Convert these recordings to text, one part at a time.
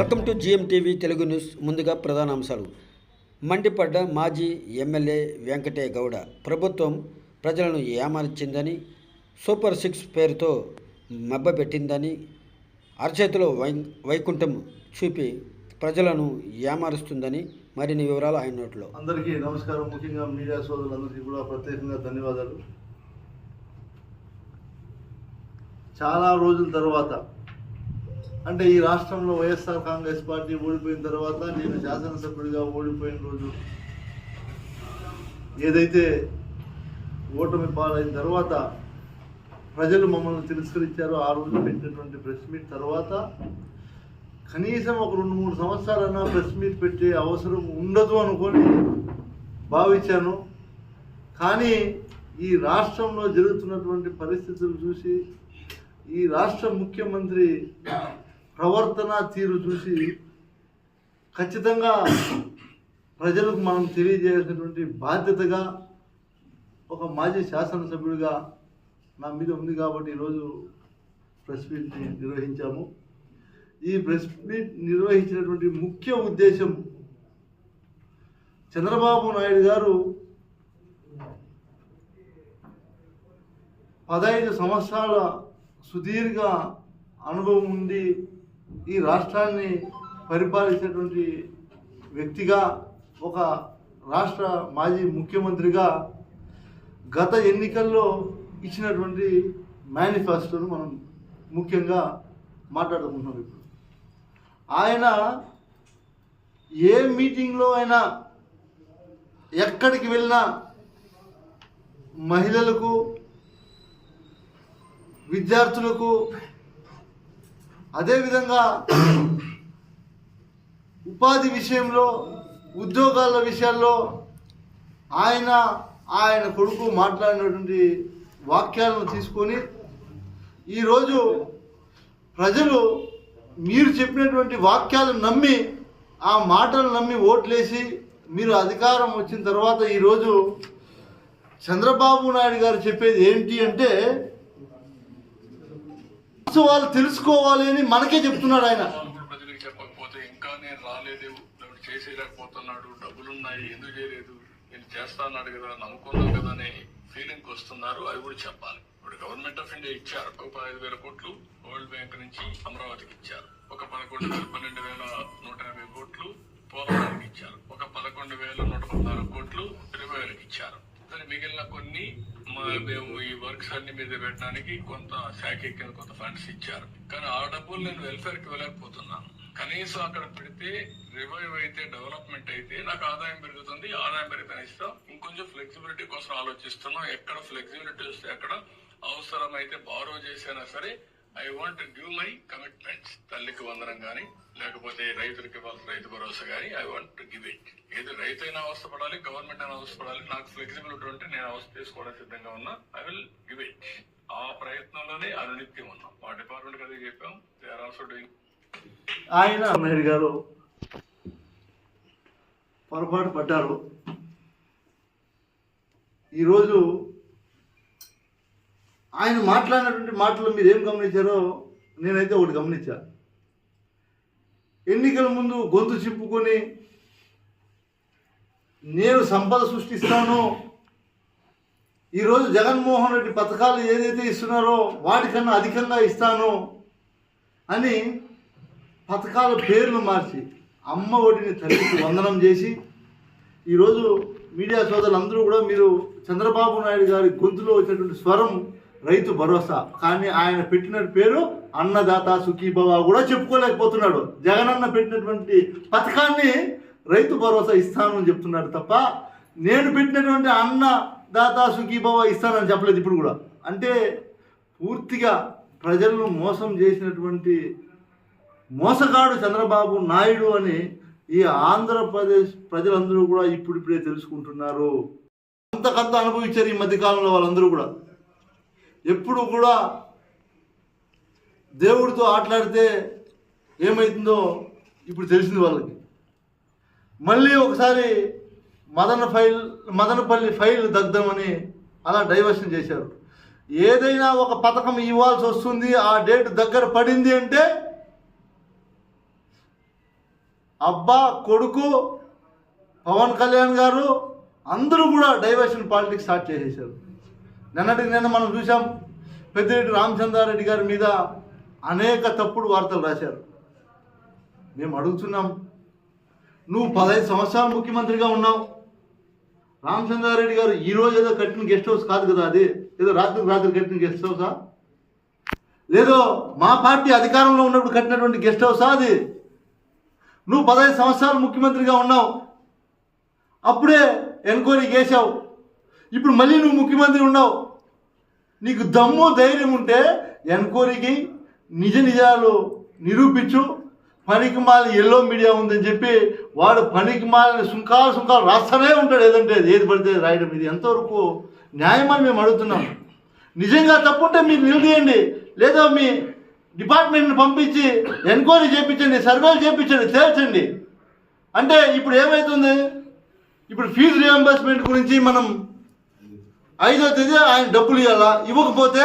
Welcome to GM TV Telugu news. ముందుగా ప్రధాన అంశాలు. మండిపడ్డ మాజీ ఎమ్మెల్యే వెంకటే గౌడ ప్రభుత్వం ప్రజలను ఏమార్చిందని సూపర్ సిక్స్ పేరుతో మబ్బపెట్టిందని అరచేతిలో వై వైకుంఠం చూపి ప్రజలను ఏమారుస్తుందని మరిన్ని వివరాలు ఆయన నోట్లో. అందరికీ నమస్కారం. ముఖ్యంగా మీడియా సోదరులందరికీ కూడా ప్రత్యేకంగా ధన్యవాదాలు. చాలా రోజుల తర్వాత అంటే ఈ రాష్ట్రంలో వైఎస్ఆర్ కాంగ్రెస్ పార్టీ ఓడిపోయిన తర్వాత నేను శాసనసభ్యుడిగా ఓడిపోయిన రోజు ఏదైతే ఓటమి పాలైన తర్వాత ప్రజలు మమ్మల్ని తిరస్కరించారో ఆ రోజు పెట్టినటువంటి ప్రెస్ మీట్ తర్వాత కనీసం ఒక రెండు మూడు సంవత్సరాలన్నా ప్రెస్ మీట్ పెట్టే అవసరం ఉండదు అనుకొని భావించాను. కానీ ఈ రాష్ట్రంలో జరుగుతున్నటువంటి పరిస్థితులు చూసి ఈ రాష్ట్ర ముఖ్యమంత్రి ప్రవర్తన తీరు చూసి ఖచ్చితంగా ప్రజలకు మనం తెలియజేయాల్సినటువంటి బాధ్యతగా ఒక మాజీ శాసనసభ్యుడిగా నా మీద ఉంది కాబట్టి ఈరోజు ప్రెస్ మీట్ని నిర్వహించాము. ఈ ప్రెస్ మీట్ నిర్వహించినటువంటి ముఖ్య ఉద్దేశం చంద్రబాబు నాయుడు గారు పదహైదు సంవత్సరాల సుదీర్ఘ అనుభవం ఉండి ఈ రాష్ట్రాన్ని పరిపాలించినటువంటి వ్యక్తిగా ఒక రాష్ట్ర మాజీ ముఖ్యమంత్రిగా గత ఎన్నికల్లో ఇచ్చినటువంటి మేనిఫెస్టోను మనం ముఖ్యంగా మాట్లాడుకుంటున్నాం ఇప్పుడు. ఆయన ఏ మీటింగ్లో అయినా ఎక్కడికి వెళ్ళినా మహిళలకు విద్యార్థులకు అదేవిధంగా ఉపాధి విషయంలో ఉద్యోగాల విషయాల్లో ఆయన ఆయన కొడుకు మాట్లాడినటువంటి వాక్యాలను తీసుకొని ఈరోజు ప్రజలు మీరు చెప్పినటువంటి వాక్యాలు నమ్మి ఆ మాటలు నమ్మి ఓట్లేసి మీరు అధికారం వచ్చిన తర్వాత ఈరోజు చంద్రబాబు నాయుడు గారు చెప్పేది ఏంటి అంటే వాళ్ళు తెలుసుకోవాలి అని మనకే చెప్తున్నాడు ఆయన. ప్రజలకు చెప్పకపోతే ఇంకా నేను రాలేదు చేసేయలేకపోతున్నాడు డబ్బులున్నాయి ఎందుకు చేయలేదు? నేను చేస్తాన్నాడు కదా నమ్ముకున్నాను కదా అనే ఫీలింగ్ వస్తున్నారు అది కూడా చెప్పాలి. ఇప్పుడు గవర్నమెంట్ ఆఫ్ ఇండియా ఇచ్చారు ఒక ఐదు వేల కోట్లు వరల్డ్ బ్యాంక్ నుంచి అమరావతికి ఇచ్చారు. ఒక పదకొండు వేల పన్నెండు వేల నూట యాభై కోట్లు పోలవరానికి ఇచ్చారు. ఒక పదకొండు వేల నూట పద్నాలుగు కోట్లు రివైర్కి ఇచ్చారు. సరే మిగిలిన కొన్ని మా- మేము ఈ వర్క్స్ అన్ని మీద పెట్టడానికి కొంత శాఖ ఎక్కిన కొంత ఫండ్స్ ఇచ్చారు. కానీ ఆ డబ్బులు నేను వెల్ఫేర్కి వెళ్ళకపోతున్నాను కనీసం అక్కడ పెడితే రివైవ్ అయితే డెవలప్మెంట్ అయితే నాకు ఆదాయం పెరుగుతుంది. ఆదాయం పెరిగితే ఇస్తాం. ఇంకొంచెం ఫ్లెక్సిబిలిటీ కోసం ఆలోచిస్తున్నాం. ఎక్కడ ఫ్లెక్సిబిలిటీ వస్తే అక్కడ అవసరమైతే బారో చేసినా సరే I want give my commit తల్లికి వందనం కానీ లేకపోతే రైతులకి ఇవ్వాల్సిన రైతు భరోసా కానీ ఐ వాంట్ గివ్ ఇట్ ఏది రైతు అయినా అవస్థపడాలి గవర్నమెంట్ అయినా అవస్థపడాలి నాకు ఫ్లెక్సిబిలిటీ ఉంటే నేను అవస్థ తీసుకోవడానికి సిద్ధంగా ఉన్నా ఐ విల్ గివ్ ఇట్ ఆ ప్రయత్నంలోనే అనునిత్యం ఉన్నాం. మా డిపార్ట్మెంట్ అదే చెప్పాం. దే ఆర్ ఆల్సో డూయింగ్ ఆయన నాయుడు గారు పొరపాటు పడ్డారు. ఈరోజు ఆయన మాట్లాడినటువంటి మాటలు మీరు ఏం గమనించారో నేనైతే ఒకటి గమనించా. ఎన్నికల ముందు గొంతు చింపుకొని నేను సంపద సృష్టిస్తాను ఈరోజు జగన్మోహన్ రెడ్డి పథకాలు ఏదైతే ఇస్తున్నారో వాటికన్నా అధికంగా ఇస్తాను అని పథకాల పేర్లు మార్చి అమ్మ ఒడిని తల్లికి వందనం చేసి ఈరోజు మీడియా సోదరులందరూ కూడా మీరు చంద్రబాబు నాయుడు గారి గొంతులో వచ్చినటువంటి స్వరం రైతు భరోసా. కానీ ఆయన పెట్టిన పేరు అన్నదాత సుఖీభవ కూడా చెప్పుకోలేకపోతున్నాడు. జగనన్న పెట్టినటువంటి పథకాన్ని రైతు భరోసా ఇస్తానని చెప్తున్నాడు తప్ప నేను పెట్టినటువంటి అన్నదాత సుఖీభవ ఇస్తానని చెప్పలేదు ఇప్పుడు కూడా. అంటే పూర్తిగా ప్రజలను మోసం చేసినటువంటి మోసగాడు చంద్రబాబు నాయుడు అని ఈ ఆంధ్రప్రదేశ్ ప్రజలందరూ కూడా ఇప్పుడిప్పుడే తెలుసుకుంటున్నారు. అంతకంత అనుభవించారు ఈ మధ్యకాలంలో వాళ్ళందరూ కూడా. ఎప్పుడు కూడా దేవుడితో ఆటలాడితే ఏమవుతుందో ఇప్పుడు తెలిసింది వాళ్ళకి. మళ్ళీ ఒకసారి మదన ఫైల్ మదనపల్లి ఫైల్ దగ్ధమని అలా డైవర్షన్ చేశారు. ఏదైనా ఒక పథకం ఇవ్వాల్సి వస్తుంది ఆ డేట్ దగ్గర పడింది అంటే అబ్బా కొడుకు పవన్ కళ్యాణ్ గారు అందరూ కూడా డైవర్షన్ పాలిటిక్స్ స్టార్ట్ చేసేసారు నిన్నటికి నిన్న మనం చూసాం పెద్దిరెడ్డి రామచంద్రారెడ్డి గారి మీద అనేక తప్పుడు వార్తలు రాశారు. మేము అడుగుతున్నాం నువ్వు పదహైదు సంవత్సరాలు ముఖ్యమంత్రిగా ఉన్నావు. రామచంద్రారెడ్డి గారు ఈ రోజు ఏదో కట్టిన గెస్ట్ హౌస్ కాదు కదా అది? ఏదో రాత్రికి రాత్రి కట్టిన గెస్ట్ హౌసా? లేదో మా పార్టీ అధికారంలో ఉన్నప్పుడు కట్టినటువంటి గెస్ట్ హౌసా అది? నువ్వు పదహైదు సంవత్సరాలు ముఖ్యమంత్రిగా ఉన్నావు. అప్పుడే ఎంక్వైరీ చేసావు ఇప్పుడు మళ్ళీ నువ్వు ముఖ్యమంత్రి ఉన్నావు. నీకు దమ్ము ధైర్యం ఉంటే ఎంక్వైరీకి నిజ నిజాలు నిరూపించు. పనికిమాల ఎల్లో మీడియా ఉందని చెప్పి వాడు పనికి మాలిన సుంకాలు సుంకాలు రాస్తూనే ఉంటాడు ఏదంటే ఏది పడితే రాయడం. ఇది ఎంతవరకు న్యాయమని మేము అడుగుతున్నాం. నిజంగా తప్పుంటే మీరు నిలదీయండి. లేదా మీ డిపార్ట్మెంట్ని పంపించి ఎంక్వైరీ చేయించండి సర్వేలు చేయించండి తేల్చండి. అంటే ఇప్పుడు ఏమవుతుంది ఇప్పుడు ఫీజు రియంబర్స్మెంట్ గురించి మనం ఐదో తేదీ ఆయన డబ్బులు ఇవ్వాలా ఇవ్వకపోతే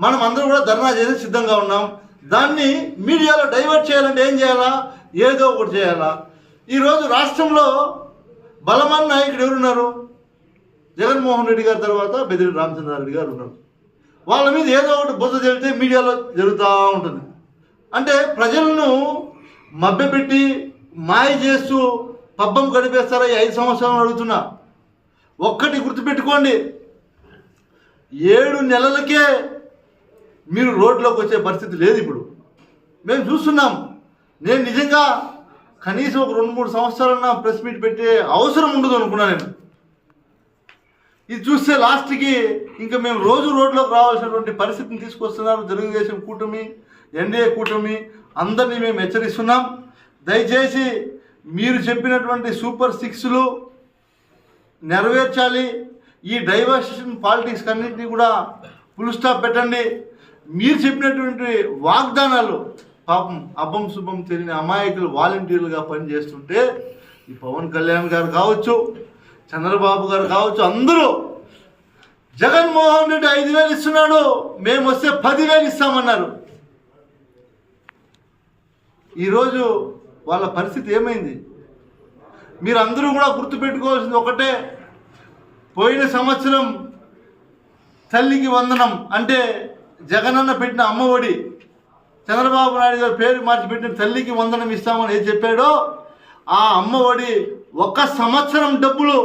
మనం అందరూ కూడా ధర్నా చేసి సిద్ధంగా ఉన్నాం. దాన్ని మీడియాలో డైవర్ట్ చేయాలంటే ఏం చేయాలా? ఏదో ఒకటి చేయాలా? ఈరోజు రాష్ట్రంలో బలమైన నాయకుడు ఎవరున్నారు? జగన్మోహన్ రెడ్డి గారి తర్వాత బెదిరి రామచంద్రారెడ్డి గారు ఉన్నారు. వాళ్ళ మీద ఏదో ఒకటి బుద్ధ తెలితే మీడియాలో జరుగుతూ ఉంటుంది. అంటే ప్రజలను మభ్యపెట్టి మాయ చేస్తూ పబ్బం గడిపేస్తారా? ఈ ఐదు సంవత్సరాలు అడుగుతున్నా. ఒక్కటి గుర్తుపెట్టుకోండి. ఏడు నెలలకే మీరు రోడ్లోకి వచ్చే పరిస్థితి లేదు ఇప్పుడు. మేము చూస్తున్నాం. నేను నిజంగా కనీసం ఒక రెండు మూడు సంవత్సరాలన్నా ప్రెస్ మీట్ పెట్టే అవసరం ఉండదు అనుకున్నా నేను. ఇది చూస్తే లాస్ట్కి ఇంకా మేము రోజు రోడ్లోకి రావాల్సినటువంటి పరిస్థితిని తీసుకొస్తున్నారు తెలుగుదేశం కూటమి ఎన్డీఏ కూటమి. అందరినీ మేము హెచ్చరిస్తున్నాం. దయచేసి మీరు చెప్పినటువంటి సూపర్ సిక్స్లు నెరవేర్చాలి. ఈ డైవర్షన్ పాలిటిక్స్ అన్నింటినీ కూడా ఫుల్ స్టాప్ పెట్టండి. మీరు చెప్పినటువంటి వాగ్దానాలు పాపం అబ్బం శుభం తెలియని అమాయకులు వాలంటీర్లుగా పనిచేస్తుంటే ఈ పవన్ కళ్యాణ్ గారు కావచ్చు చంద్రబాబు గారు కావచ్చు అందరూ జగన్మోహన్ రెడ్డి ఐదు వేలు ఇస్తున్నాడు మేము వస్తే పదివేలు ఇస్తామన్నారు. ఈరోజు వాళ్ళ పరిస్థితి ఏమైంది? మీరు అందరూ కూడా గుర్తుపెట్టుకోవాల్సింది ఒకటే పోయిన సంవత్సరం తల్లికి వందనం అంటే జగనన్న పెట్టిన అమ్మఒడి చంద్రబాబు నాయుడు గారు పేరు మార్చిపెట్టిన తల్లికి వందనం ఇస్తామని ఏం చెప్పాడో ఆ అమ్మఒడి ఒక సంవత్సరం డబ్బులు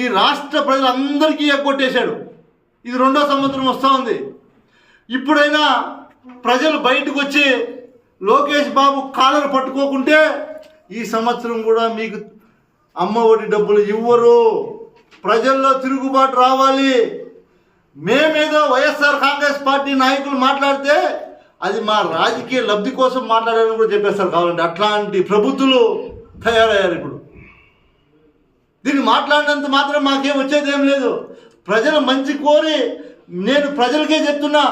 ఈ రాష్ట్ర ప్రజలందరికీ ఎగ్గొట్టేశాడు. ఇది రెండో సంవత్సరం వస్తూ ఉంది. ఇప్పుడైనా ప్రజలు బయటకు వచ్చి లోకేష్ బాబు కాలర్ పట్టుకోకుంటే ఈ సంవత్సరం కూడా మీకు అమ్మ ఒడి డబ్బులు ఇవ్వరు. ప్రజల్లో తిరుగుబాటు రావాలి. మేమేదో వైఎస్ఆర్ కాంగ్రెస్ పార్టీ నాయకులు మాట్లాడితే అది మా రాజకీయ లబ్ధి కోసం మాట్లాడారని కూడా చెప్పేస్తారు కావాలంటే అట్లాంటి ప్రభుత్వాలు తయారయ్యారు ఇప్పుడు. దీన్ని మాట్లాడినంత మాత్రం మాకేం వచ్చేది ఏం లేదు. ప్రజలు మంచి కోరి నేను ప్రజలకే చెప్తున్నా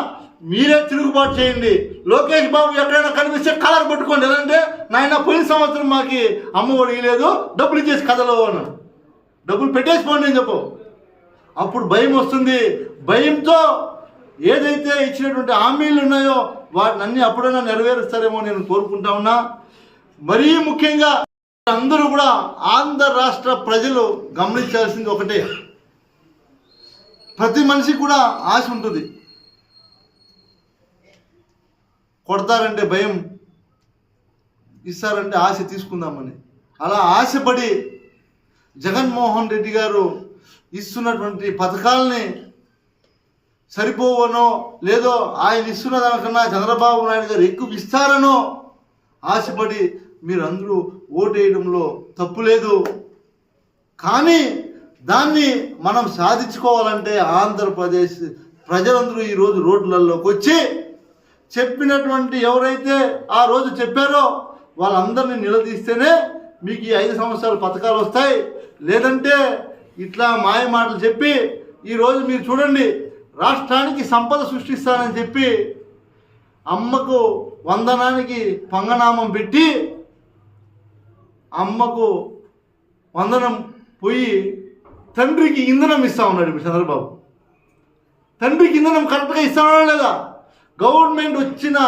మీరే తిరుగుబాటు చేయండి. లోకేష్ బాబు ఎక్కడైనా కనిపిస్తే కలర్ పట్టుకోండి ఎలాంటే నాయన పోయిన సంవత్సరం మాకు అమ్మ ఒడి లేదు డబ్బులు ఇచ్చేసి కథలో అన్నాడు. డబ్బులు పెట్టేసిపోండి అని చెప్పు. అప్పుడు భయం వస్తుంది. భయంతో ఏదైతే ఇచ్చినటువంటి హామీలు ఉన్నాయో వాటిని అన్ని అప్పుడైనా నెరవేరుస్తారేమో నేను కోరుకుంటా ఉన్నా. మరీ ముఖ్యంగా అందరూ కూడా ఆంధ్ర రాష్ట్ర ప్రజలు గమనించాల్సింది ఒకటే. ప్రతి మనిషికి కూడా ఆశ ఉంటుంది. కొడతారంటే భయం ఇస్తారంటే ఆశ తీసుకుందామని. అలా ఆశపడి జగన్మోహన్ రెడ్డి గారు ఇస్తున్నటువంటి పథకాలని సరిపోవనో లేదో ఆయన ఇస్తున్న దానికన్నా చంద్రబాబు నాయుడు గారు ఎక్కువ ఇస్తారనో ఆశపడి మీరందరూ ఓటేయడంలో తప్పు లేదు. కానీ దాన్ని మనం సాధించుకోవాలంటే ఆంధ్రప్రదేశ్ ప్రజలందరూ ఈరోజు రోడ్లలోకి వచ్చి చెప్పినటువంటి ఎవరైతే ఆ రోజు చెప్పారో వాళ్ళందరినీ నిలదీస్తేనే మీకు ఈ ఐదు సంవత్సరాల పథకాలు వస్తాయి. లేదంటే ఇట్లా మాయ మాటలు చెప్పి ఈరోజు మీరు చూడండి రాష్ట్రానికి సంపద సృష్టిస్తానని చెప్పి అమ్మకు వందనానికి పంగనామం పెట్టి అమ్మకు వందనం పోయి తండ్రికి ఇంధనం ఇస్తా ఉన్నాడు ఇప్పుడు చంద్రబాబు. తండ్రికి ఇంధనం కరెక్ట్గా ఇస్తాడా లేదా? గవర్నమెంట్ వచ్చిన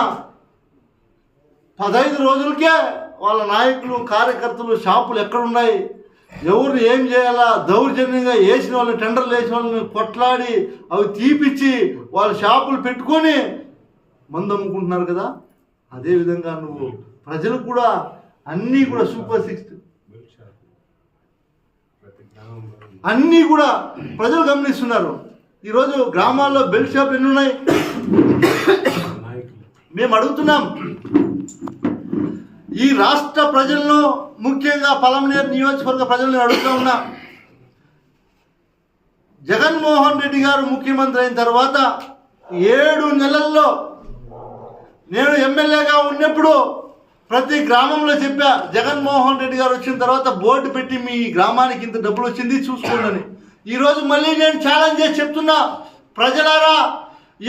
పదహైదు రోజులకే వాళ్ళ నాయకులు కార్యకర్తలు షాపులు ఎక్కడున్నాయి? ఎవరు ఏం చేయాలా? దౌర్జన్యంగా వేసిన వాళ్ళని టెండర్లు వేసిన వాళ్ళని కొట్లాడి అవి తీపిచ్చి వాళ్ళ షాపులు పెట్టుకొని మందు అమ్ముకుంటున్నారు కదా? అదేవిధంగా నువ్వు ప్రజలకు కూడా అన్నీ కూడా సూపర్ సిక్స్ అన్నీ కూడా ప్రజలు గమనిస్తున్నారు. ఈరోజు గ్రామాల్లో బెల్ట్ షాప్ ఎన్ని ఉన్నాయి మేము అడుగుతున్నాం. ఈ రాష్ట్ర ప్రజలను ముఖ్యంగా పలమనేరు నియోజకవర్గ ప్రజలను అడుగుతా ఉన్నా జగన్మోహన్ రెడ్డి గారు ముఖ్యమంత్రి అయిన తర్వాత ఏడు నెలల్లో నేను ఎమ్మెల్యేగా ఉన్నప్పుడు ప్రతి గ్రామంలో చెప్పా జగన్మోహన్ రెడ్డి గారు వచ్చిన తర్వాత బోర్డు పెట్టి మీ గ్రామానికి ఇంత డబ్బులు వచ్చింది చూసుకోండి ఈరోజు మళ్ళీ నేను ఛాలెంజ్ చేసి చెప్తున్నా ప్రజలారా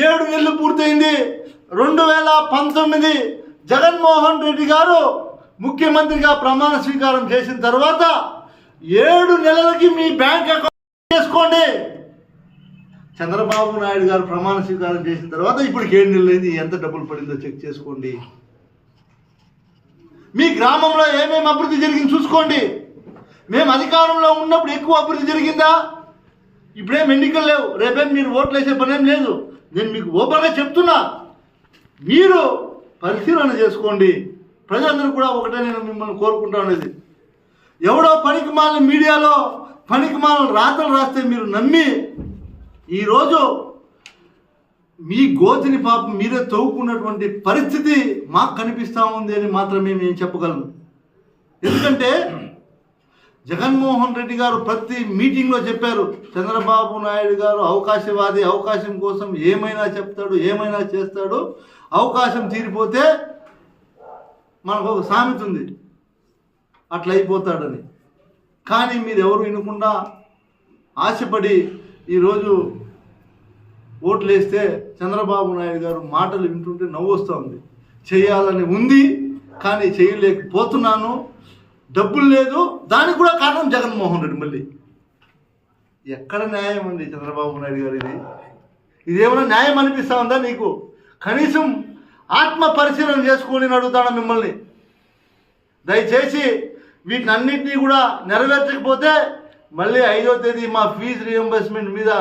ఏడు నెలలు పూర్తయింది రెండు వేల పంతొమ్మిది జగన్మోహన్ రెడ్డి గారు ముఖ్యమంత్రిగా ప్రమాణ స్వీకారం చేసిన తర్వాత ఏడు నెలలకి మీ బ్యాంక్ అకౌంట్ చేసుకోండి. చంద్రబాబు నాయుడు గారు ప్రమాణ స్వీకారం చేసిన తర్వాత ఇప్పుడు ఏడు నెలలైంది ఎంత డబ్బులు పడిందో చెక్ చేసుకోండి. మీ గ్రామంలో ఏమేమి అభివృద్ధి జరిగింది చూసుకోండి. మేము అధికారంలో ఉన్నప్పుడు ఎక్కువ అభివృద్ధి జరిగిందా? ఇప్పుడేం ఎన్నికలు లేవు. రేపేం మీరు ఓట్లు వేసే పనేం లేదు. నేను మీకు ఓపెన్గా చెప్తున్నా. మీరు పరిశీలన చేసుకోండి. ప్రజలందరూ కూడా ఒకటే నేను మిమ్మల్ని కోరుకుంటానేది ఎవడో పనికి మాలిన మీడియాలో పనికి మాలిన రాతలు రాస్తే మీరు నమ్మి ఈరోజు మీ గోతిని పాపం మీరే తవ్వుకున్నటువంటి పరిస్థితి మాకు కనిపిస్తూ ఉంది అని మాత్రమే మేము చెప్పగలను ఎందుకంటే జగన్మోహన్ రెడ్డి గారు ప్రతి మీటింగ్లో చెప్పారు చంద్రబాబు నాయుడు గారు అవకాశవాది అవకాశం కోసం ఏమైనా చెప్తాడు ఏమైనా చేస్తాడు అవకాశం తీరిపోతే మనకు ఒక సామెత ఉంది. అట్లా అయిపోతాడని కానీ మీరు ఎవరు వినకుండా ఆశపడి ఈరోజు ఓట్లు వేస్తే చంద్రబాబు నాయుడు గారు మాటలు వింటుంటే నవ్వు వస్తూ ఉంది చేయాలని ఉంది కానీ చేయలేకపోతున్నాను. డబ్బులు లేదు దానికి కూడా కారణం జగన్మోహన్ రెడ్డి మళ్ళీ. ఎక్కడ న్యాయం అండి చంద్రబాబు నాయుడు గారు ఇది ఇదేమైనా న్యాయం అనిపిస్తా ఉందా నీకు? కనీసం ఆత్మ పరిశీలన చేసుకొని అడుగుతాను మిమ్మల్ని. దయచేసి వీటిని అన్నింటినీ కూడా నెరవేర్చకపోతే మళ్ళీ ఐదో తేదీ మా ఫీజు రియంబర్స్మెంట్ మీద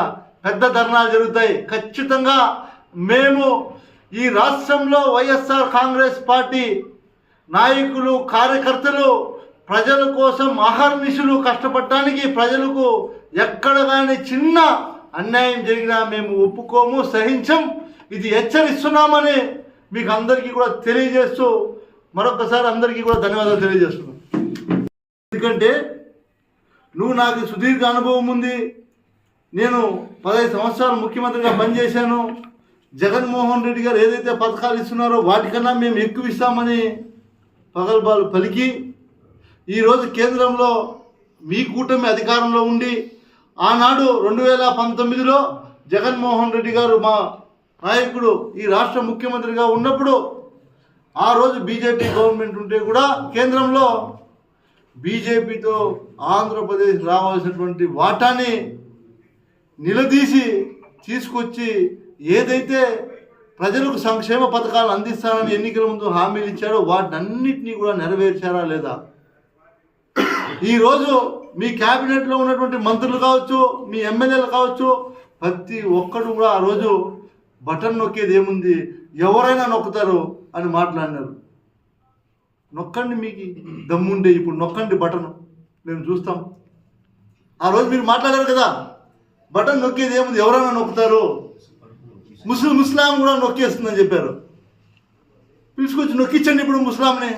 పెద్ద ధర్నాలు జరుగుతాయి. ఖచ్చితంగా మేము ఈ రాష్ట్రంలో వైఎస్ఆర్ కాంగ్రెస్ పార్టీ నాయకులు కార్యకర్తలు ప్రజల కోసం అహర్నిశలు కష్టపడటానికి ప్రజలకు ఎక్కడ కానీ చిన్న అన్యాయం జరిగినా మేము ఒప్పుకోము సహించం. ఇది హెచ్చరిస్తున్నామని మీకు అందరికీ కూడా తెలియజేస్తూ మరొకసారి అందరికీ కూడా ధన్యవాదాలు తెలియజేస్తున్నాం. ఎందుకంటే నువ్వు నాకు సుదీర్ఘ అనుభవం ఉంది. నేను పదహైదు సంవత్సరాలు ముఖ్యమంత్రిగా పనిచేశాను. జగన్మోహన్ రెడ్డి గారు ఏదైతే పథకాలు ఇస్తున్నారో వాటికన్నా మేము ఎక్కువ ఇస్తామని పగల్బాలు పలికి ఈరోజు కేంద్రంలో మీ కూటమి అధికారంలో ఉండి ఆనాడు రెండు వేల పంతొమ్మిదిలో జగన్మోహన్ రెడ్డి గారు మా నాయకుడు ఈ రాష్ట్ర ముఖ్యమంత్రిగా ఉన్నప్పుడు ఆ రోజు బీజేపీ గవర్నమెంట్ ఉంటే కూడా కేంద్రంలో బీజేపీతో ఆంధ్రప్రదేశ్ రావాల్సినటువంటి వాటాని నిలదీసి తీసుకొచ్చి ఏదైతే ప్రజలకు సంక్షేమ పథకాలు అందిస్తానని ఎన్నికల ముందు హామీలు ఇచ్చాడో వాటన్నిటినీ కూడా నెరవేర్చారా లేదా? ఈరోజు మీ క్యాబినెట్లో ఉన్నటువంటి మంత్రులు కావచ్చు మీ ఎమ్మెల్యేలు కావచ్చు ప్రతి ఒక్కరు కూడా ఆ రోజు బటన్ నొక్కేది ఏముంది? ఎవరైనా నొక్కుతారు అని మాట్లాడినారు. నొక్కండి మీకు దమ్ముండే ఇప్పుడు నొక్కండి బటన్. మేము చూస్తాం. ఆ రోజు మీరు మాట్లాడారు కదా? బటన్ నొక్కేది ఏముంది? ఎవరైనా నొక్కుతారు? ముస్లిం ముస్లాం కూడా నొక్కేస్తుందని చెప్పారు. పిలుచుకొచ్చి నొక్కించండి ఇప్పుడు ముస్లాంని.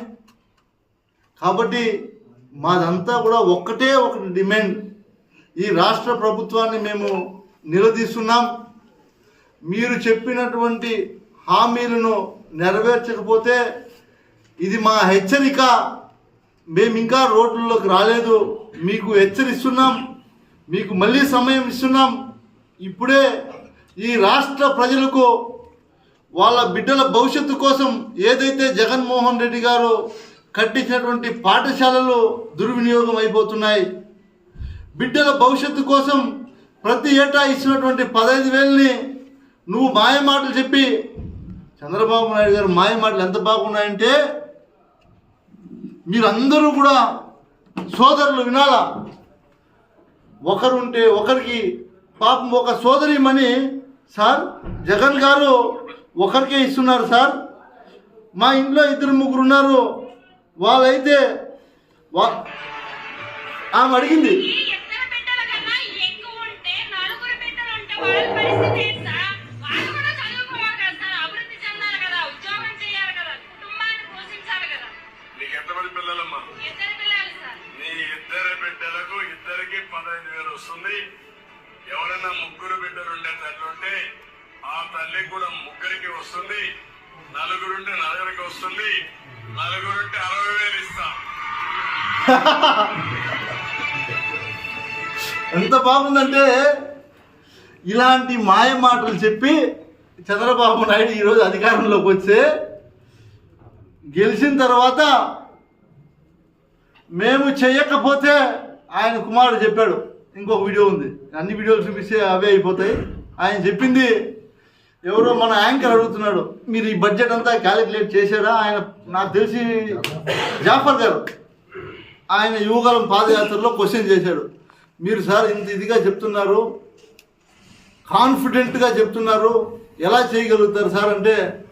కాబట్టి మాదంతా కూడా ఒక్కటే ఒకటి డిమాండ్. ఈ రాష్ట్ర ప్రభుత్వాన్ని మేము నిలదీస్తున్నాం. మీరు చెప్పినటువంటి హామీలను నెరవేర్చకపోతే ఇది మా హెచ్చరిక. మేము ఇంకా రోడ్లలోకి రాలేదు. మీకు హెచ్చరిస్తున్నాం. మీకు మళ్ళీ సమయం ఇస్తున్నాం. ఇప్పుడే ఈ రాష్ట్ర ప్రజలకు వాళ్ళ బిడ్డల భవిష్యత్తు కోసం ఏదైతే జగన్మోహన్ రెడ్డి గారు కట్టించినటువంటి పాఠశాలలు దుర్వినియోగం అయిపోతున్నాయి. బిడ్డల భవిష్యత్తు కోసం ప్రతి ఏటా ఇచ్చినటువంటి పదహైదు వేలని నువ్వు మాయ మాటలు చెప్పి చంద్రబాబు నాయుడు గారు మాయ మాటలు ఎంత బాగున్నాయంటే మీరందరూ కూడా సోదరులు వినాలా? ఒకరుంటే ఒకరికి పాపం ఒక సోదరిమని సార్ జగన్ గారు ఒకరికే ఇస్తున్నారు సార్. మా ఇంట్లో ఇద్దరు ముగ్గురు ఉన్నారు. వాళ్ళైతే వా ఆమె అడిగింది ఎంతమంది పిల్లలమ్మా. ఇద్దరు పిల్లలు సార్. నీ ఇద్దరు బిడ్డలకు ఇద్దరికి పదహైదు వేలు వస్తుంది. ఎవరైనా ముగ్గురు బిడ్డలు ఉండే తల్లి ఉంటే ఆ తల్లికి కూడా ముగ్గురికి వస్తుంది. నలుగురుంటే నలుగురికి వస్తుంది. నలుగురుంటే అరవై వేలు ఇస్తా. ఎంత బాగుందంటే ఇలాంటి మాయ మాటలు చెప్పి చంద్రబాబు నాయుడు ఈరోజు అధికారంలోకి వస్తే గెలిచిన తర్వాత మేము చేయకపోతే ఆయన కుమారుడు చెప్పాడు. ఇంకొక వీడియో ఉంది. అన్ని వీడియోలు చూపిస్తే అవే అయిపోతాయి. ఆయన చెప్పింది ఎవరో మన యాంకర్ అడుగుతున్నాడు. మీరు ఈ బడ్జెట్ అంతా క్యాలిక్యులేట్ చేశారా? ఆయన నాకు తెలిసి జాఫర్ గారు ఆయన యువగలం పాదయాత్రలో క్వశ్చన్ చేశాడు. మీరు సార్ ఇంత ఇదిగా చెప్తున్నారు కాన్ఫిడెంట్గా చెప్తున్నారు ఎలా చేయగలుగుతారు సార్ అంటే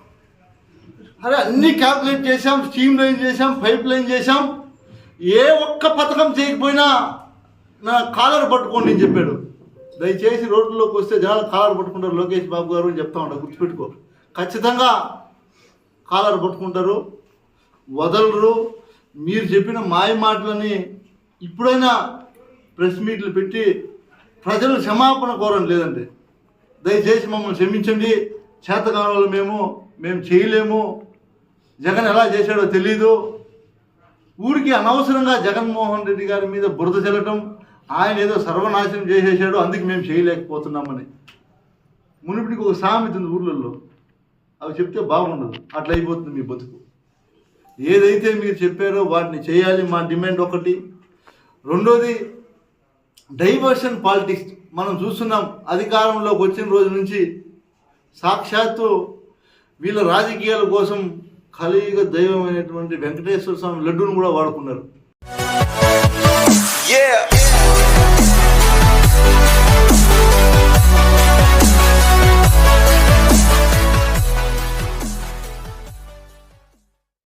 అరే అన్నీ క్యాల్కులేట్ చేశాం స్టీమ్ లైన్ చేశాం పైప్ లైన్ చేశాం ఏ ఒక్క పథకం చేయకపోయినా నా కాలర్ పట్టుకోండి అని చెప్పాడు. దయచేసి రోడ్లోకి వస్తే జనాలు కాలర్ పట్టుకుంటారు. లోకేష్ బాబు గారు అని చెప్తా ఉంటారు. గుర్తుపెట్టుకో. ఖచ్చితంగా కాలర్ పట్టుకుంటారు. వదలరు. మీరు చెప్పిన మాయ మాటలని ఇప్పుడైనా ప్రెస్ మీట్లు పెట్టి ప్రజలు క్షమాపణ కోరండి లేదండి. దయచేసి మమ్మల్ని క్షమించండి. చేతకాలంలో మేము మేము చేయలేము. జగన్ ఎలా చేశాడో తెలీదు. ఊరికి అనవసరంగా జగన్మోహన్ రెడ్డి గారి మీద బురద చల్లటం ఆయన ఏదో సర్వనాశనం చేసేసాడు అందుకు మేము చేయలేకపోతున్నామని. మునిపిడికి ఒక సామెత ఉంది ఊర్లలో అవి చెప్తే బాగుండదు. అట్లా అయిపోతుంది మీ బతుకు. ఏదైతే మీరు చెప్పారో వాటిని చేయాలి మా డిమాండ్ ఒకటి. రెండోది డైవర్షన్ పాలిటిక్స్. మనం చూస్తున్నాం అధికారంలోకి వచ్చిన రోజు నుంచి సాక్షాత్తు వీళ్ళ రాజకీయాల కోసం కలియుగ దైవమైనటువంటి వెంకటేశ్వర స్వామి లడ్డూను కూడా వాడుకున్నారు Yeah.